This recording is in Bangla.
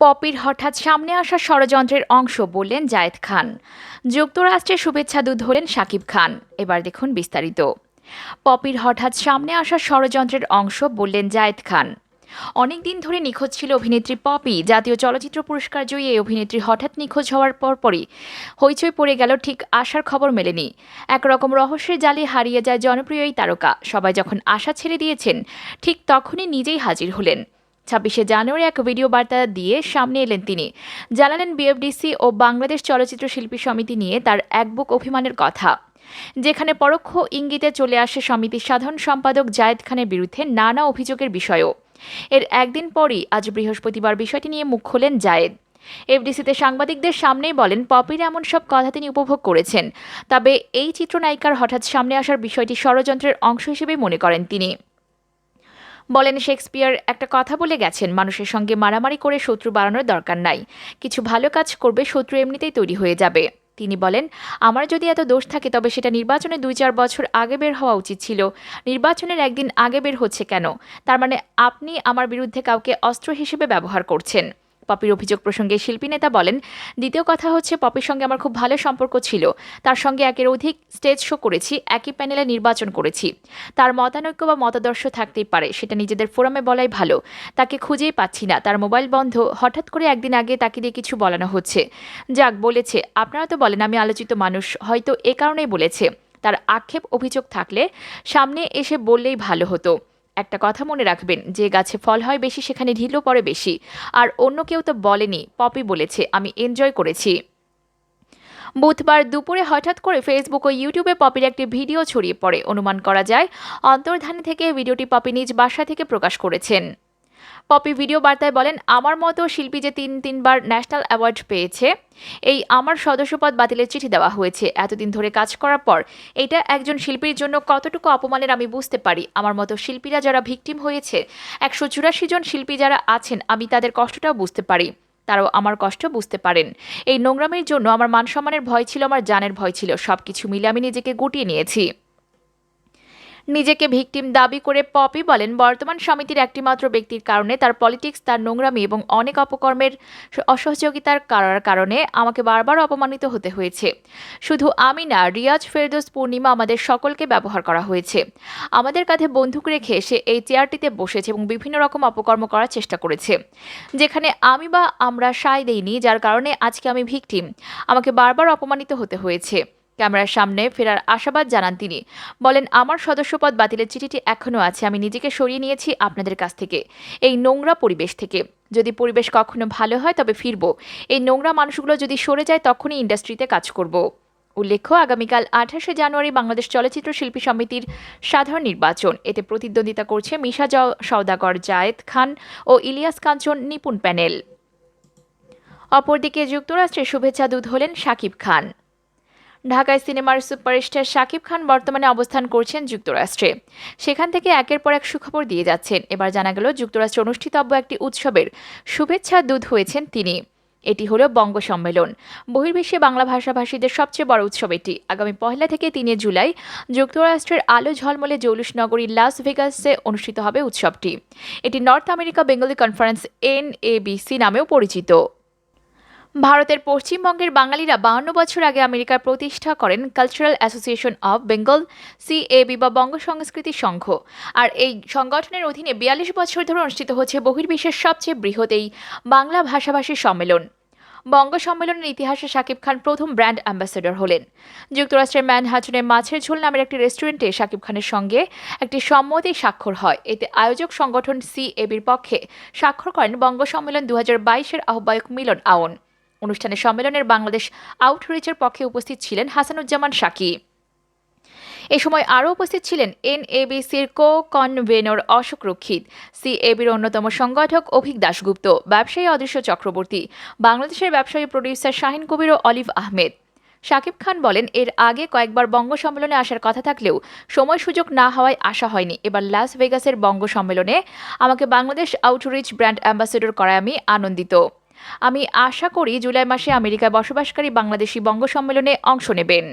পপির হঠাৎ সামনে আসা ষড়যন্ত্রের অংশ বললেন জায়েদ খান। যুক্তরাষ্ট্রের শুভেচ্ছা দূত হলেন শাকিব খান। এবার দেখুন বিস্তারিত। পপির হঠাৎ সামনে আসা ষড়যন্ত্রের অংশ বললেন জায়েদ খান। অনেকদিন ধরে নিখোঁজ ছিল অভিনেত্রী পপি। জাতীয় চলচ্চিত্র পুরস্কার জয়ী এই অভিনেত্রী হঠাৎ নিখোঁজ হওয়ার পরপরই হইচই পড়ে গেল, ঠিক আসার খবর মেলেনি। একরকম রহস্যের জালে হারিয়ে যায় জনপ্রিয় এই তারকা। সবাই যখন আশা ছেড়ে দিয়েছেন, ঠিক তখনই নিজেই হাজির হলেন। ছাব্বিশে জানুয়ারি এক ভিডিও বার্তা দিয়ে সামনে এলেন তিনি। জানালেন বিএফডিসি ও বাংলাদেশ চলচ্চিত্র শিল্পী সমিতি নিয়ে তার এক বুক অভিমানের কথা। যেখানে পরোক্ষ ইঙ্গিতে চলে আসে সমিতির সাধারণ সম্পাদক জায়েদ খানের বিরুদ্ধে নানা অভিযোগের বিষয়ও। এর একদিন পরই আজ বৃহস্পতিবার বিষয়টি নিয়ে মুখ খোলেন জায়েদ। এফডিসিতে সাংবাদিকদের সামনেই বলেন, পপির এমন সব কথা তিনি উপভোগ করেছেন, তবে এই চিত্রনায়িকার হঠাৎ সামনে আসার বিষয়টি ষড়যন্ত্রের অংশ হিসেবে মনে করেন তিনি। বলেন, শেক্সপিয়ার একটা কথা বলে গেছেন, মানুষের সঙ্গে মারামারি করে শত্রু বাড়ানোর দরকার নাই। কিছু ভালো কাজ করবে, শত্রু এমনিতেই তৈরি হয়ে যাবে। তিনি বলেন, আমার যদি এত দোষ থাকে, তবে সেটা নির্বাচনে দুই চার বছর আগে বের হওয়া উচিত ছিল। নির্বাচনের একদিন আগে বের হচ্ছে কেন? তার মানে আপনি আমার বিরুদ্ধে কাউকে অস্ত্র হিসেবে ব্যবহার করছেন। পপির অভিযোগ প্রসঙ্গে শিল্পী নেতা বলেন, দ্বিতীয় কথা হচ্ছে, পপির সঙ্গে আমার খুব ভালো সম্পর্ক ছিল। তার সঙ্গে একের অধিক স্টেজ শো করেছি, একই প্যানেলে নির্বাচন করেছি। তার মতানৈক্য বা মতাদর্শ থাকতেই পারে, সেটা নিজেদের ফোরামে বলাই ভালো। তাকে খুঁজেই পাচ্ছি না। তার মোবাইল বন্ধ। হঠাৎ করে একদিন আগে তাকে দিয়ে কিছু বলানো হচ্ছে। যাক, বলেছে। আপনারা তো বলেন, আমি আলোচিত মানুষ। হয়তো এ কারণেই বলেছে। তার আক্ষেপ, অভিযোগ থাকলে সামনে এসে বললেই ভালো হতো। একটা কথা মনে রাখবেন, যে গাছে ফল হয় বেশি, সেখানে ঢিলও পড়ে বেশি। আর অন্য কেউ তো বলেনি, পপি বলেছে, আমি এনজয় করেছি। বুধবার দুপুরে হঠাৎ করে ফেসবুক ও ইউটিউবে পপির একটি ভিডিও ছড়িয়ে পড়ে। অনুমান করা যায়, অন্তর্ধানে থেকে ভিডিওটি পপি নিজ বাসা থেকে প্রকাশ করেছেন। পপি ভিডিও বার্তায় বলেন, আমার মতো শিল্পী যে তিন, তিনবার ন্যাশনাল অ্যাওয়ার্ড পেয়েছে, এই আমার সদস্যপদ বাতিলের চিঠি দেওয়া হয়েছে। এতদিন ধরে কাজ করার পর এটা একজন শিল্পীর জন্য কতটুকু অপমানের আমি বুঝতে পারি। আমার মতো শিল্পীরা যারা ভিকটিম হয়েছে, একশো চুরাশি জন শিল্পী যারা আছেন, আমি তাদের কষ্টটাও বুঝতে পারি। তারাও আমার কষ্ট বুঝতে পারেন। এই নোংরামির জন্য আমার মান সম্মানের ভয় ছিল, আমার জানের ভয় ছিল। সব কিছু মিলে আমি নিজেকে গুটিয়ে নিয়েছি। নিজেকে ভিকটিম দাবি করে পপি বলেন, বর্তমান সমিতির একটিমাত্র ব্যক্তির কারণে তার পলিটিক্স, তার নোংরামি এবং অনেক অপকর্মের অসহযোগিতার করার কারণে আমাকে বারবার অপমানিত হতে হয়েছে। শুধু আমি না, রিয়াজ ফেরদোস পূর্ণিমা আমাদের সকলকে ব্যবহার করা হয়েছে। আমাদের কাঁধে বন্দুক রেখে সে এই চেয়ারটিতে বসেছে এবং বিভিন্ন রকম অপকর্ম করার চেষ্টা করেছে। যেখানে আমি বা আমরা সায় দেইনি, যার কারণে আজকে আমি ভিকটিম। আমাকে বারবার অপমানিত হতে হয়েছে। ক্যামেরার সামনে ফেরার আশাবাদ জানান তিনি। বলেন, আমার সদস্যপদ বাতিলের চিঠিটি এখনও আছে, আমি নিজেকে সরিয়ে নিয়েছি আপনাদের কাছ থেকে, এই নোংরা পরিবেশ থেকে। যদি পরিবেশ কখনো ভালো হয় তবে ফিরব। এই নোংরা মানুষগুলো যদি সরে যায়, তখনই ইন্ডাস্ট্রিতে কাজ করব। উল্লেখ্য, আগামীকাল আঠাশে জানুয়ারি বাংলাদেশ চলচ্চিত্র শিল্পী সমিতির সাধারণ নির্বাচন। এতে প্রতিদ্বন্দ্বিতা করছে মিশা সওদাগর, জায়েদ খান ও ইলিয়াস কাঞ্চন নিপুণ প্যানেল। অপরদিকে যুক্তরাষ্ট্রের শুভেচ্ছা দূত হলেন শাকিব খান। ঢাকায় সিনেমার সুপারস্টার শাকিব খান বর্তমানে অবস্থান করছেন যুক্তরাষ্ট্রে। সেখান থেকে একের পর এক সুখবর দিয়ে যাচ্ছেন। এবার জানা গেল, যুক্তরাষ্ট্রে অনুষ্ঠিতব্য একটি উৎসবের শুভেচ্ছা দূত হয়েছেন তিনি। এটি হলো বঙ্গ সম্মেলন। বহির্বিশ্বে বাংলা ভাষাভাষীদের সবচেয়ে বড় উৎসব এটি। আগামী পহেলা থেকে তিনে জুলাই যুক্তরাষ্ট্রের আলো ঝলমলে জৌলুস নগরী লাস ভেগাসে অনুষ্ঠিত হবে উৎসবটি। এটি north America Bengali conference N ABC নামেও পরিচিত। ভারতের পশ্চিমবঙ্গের বাঙালিরা বাহান্ন বছর আগে আমেরিকার প্রতিষ্ঠা করেন cultural association of Bengal CAB বা বঙ্গ সংস্কৃতি সংঘ। আর এই সংগঠনের অধীনে বিয়াল্লিশ বছর ধরে অনুষ্ঠিত হচ্ছে বহির্বিশ্বের সবচেয়ে বৃহৎ এই বাংলা ভাষাভাষী সম্মেলন। বঙ্গ সম্মেলনের ইতিহাসে শাকিব খান প্রথম ব্র্যান্ড অ্যাম্বাসেডর হলেন। যুক্তরাষ্ট্রের ম্যানহাটনে মাছের ঝোল নামের একটি রেস্টুরেন্টে শাকিব খানের সঙ্গে একটি সম্মতি স্বাক্ষর হয়। এতে আয়োজক সংগঠন সিএবির পক্ষে স্বাক্ষর করেন বঙ্গ সম্মেলন দু হাজার বাইশের আহ্বায়ক মিলন আওন অনুষ্ঠানে সম্মেলনের বাংলাদেশ আউটরিচের পক্ষে উপস্থিত ছিলেন হাসানুজ্জামান সাকি। এ সময় আরও উপস্থিত ছিলেন এনএবিসির কো কনভেনর অশোক রক্ষিত, সিএবির অন্যতম সংগঠক অভিক দাশগুপ্ত, ব্যবসায়ী অদৃশ্য চক্রবর্তী, বাংলাদেশের ব্যবসায়ী প্রডিউসার শাহিন কবির ও অলিভ আহমেদ। শাকিব খান বলেন, এর আগে কয়েকবার বঙ্গ সম্মেলনে আসার কথা থাকলেও সময় সুযোগ না হওয়ায় আসা হয়নি। এবার লাস ভেগাসের বঙ্গ সম্মেলনে আমাকে বাংলাদেশ আউটরিচ ব্র্যান্ড অ্যাম্বাসেডর করায় আমি আনন্দিত। আমি আশা করি জুলাই মাসে আমেরিকায় বসবাসকারী বাংলাদেশি বঙ্গ সম্মেলনে অংশ নেবেন।